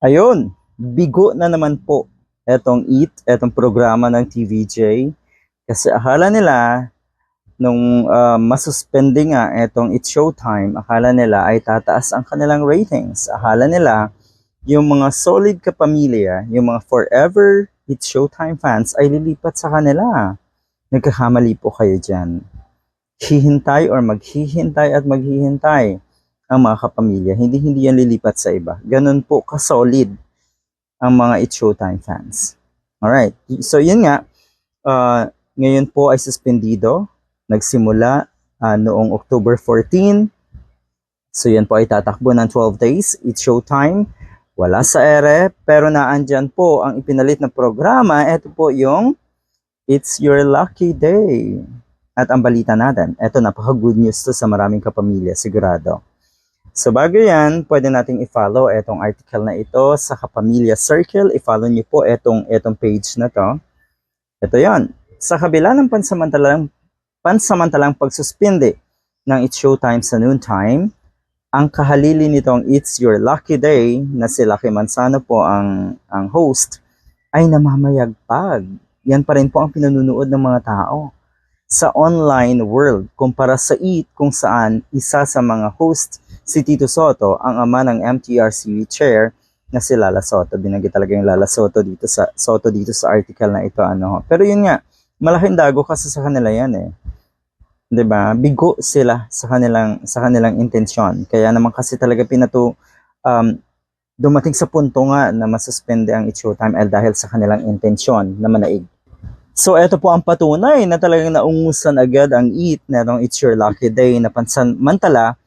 Ayun, bigo na naman po etong EAT, etong programa ng TVJ. Kasi akala nila, nung uh, masuspende nga etong It's Showtime, akala nila ay tataas ang kanilang ratings. Akala nila, yung mga solid kapamilya, yung mga forever It's Showtime fans ay lilipat sa kanila. Nagkakamali po kayo dyan. Hihintay or maghihintay at maghihintay ang mga kapamilya. Hindi hindi yan lilipat sa iba. Ganun po ka-solid ang mga It's Showtime fans. Alright. So yun nga, uh, ngayon po ay suspendido. Nagsimula uh, noong October 14. So yan po ay tatakbo ng 12 days. It's Showtime. Wala sa ere, pero naandyan po ang ipinalit na programa. Ito po yung It's Your Lucky Day. At ang balita natin, ito napaka good news to sa maraming kapamilya, sigurado. So bago yan, pwede nating i-follow itong article na ito sa Kapamilya Circle. I-follow niyo po itong, itong page na to. Ito yon. Sa kabila ng pansamantalang, pansamantalang pagsuspinde ng It's Showtime sa noontime, ang kahalili nitong It's Your Lucky Day na si Lucky Manzano po ang, ang host ay namamayagpag. Yan pa rin po ang pinununood ng mga tao sa online world kumpara sa IT kung saan isa sa mga host si Tito Soto, ang ama ng MTRCV chair na si Lala Soto. Binanggit talaga yung Lala Soto dito sa Soto dito sa article na ito ano. Pero yun nga, malaking dago kasi sa kanila yan eh. 'Di ba? Bigo sila sa kanilang sa kanilang intensyon. Kaya naman kasi talaga pinato um, dumating sa punto nga na masuspende ang It's Showtime eh, dahil sa kanilang intensyon na manaig. So, ito po ang patunay na talagang naungusan agad ang EAT na itong It's Your Lucky Day na pansamantala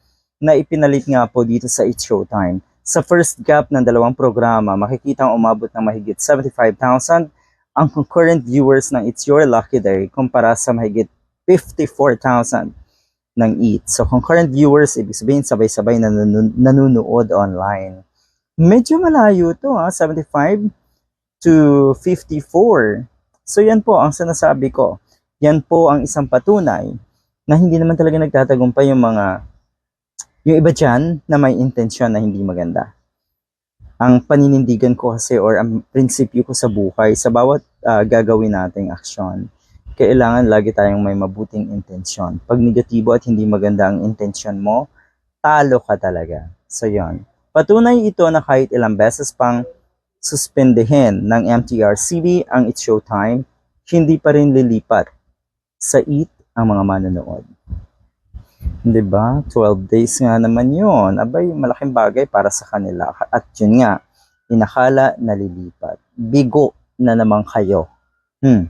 na ipinalit nga po dito sa It's Showtime. Sa first gap ng dalawang programa, makikita ang umabot ng mahigit 75,000 ang concurrent viewers ng It's Your Lucky Day kumpara sa mahigit 54,000 ng EAT. So concurrent viewers, ibig sabihin sabay-sabay na nanun- nanunood online. Medyo malayo to ha, 75 to 54. So yan po ang sinasabi ko. Yan po ang isang patunay na hindi naman talaga nagtatagumpay yung mga yung iba dyan na may intensyon na hindi maganda. Ang paninindigan ko kasi or ang prinsipyo ko sa buhay, sa bawat uh, gagawin nating aksyon, kailangan lagi tayong may mabuting intensyon. Pag negatibo at hindi maganda ang intensyon mo, talo ka talaga. So yon. Patunay ito na kahit ilang beses pang suspendehin ng MTRCB ang It's Showtime, hindi pa rin lilipat sa IT ang mga manonood. 'Di ba? 12 days nga naman 'yon. Abay, malaking bagay para sa kanila. At yun nga, inakala na lilipat. Bigo na naman kayo. Hmm.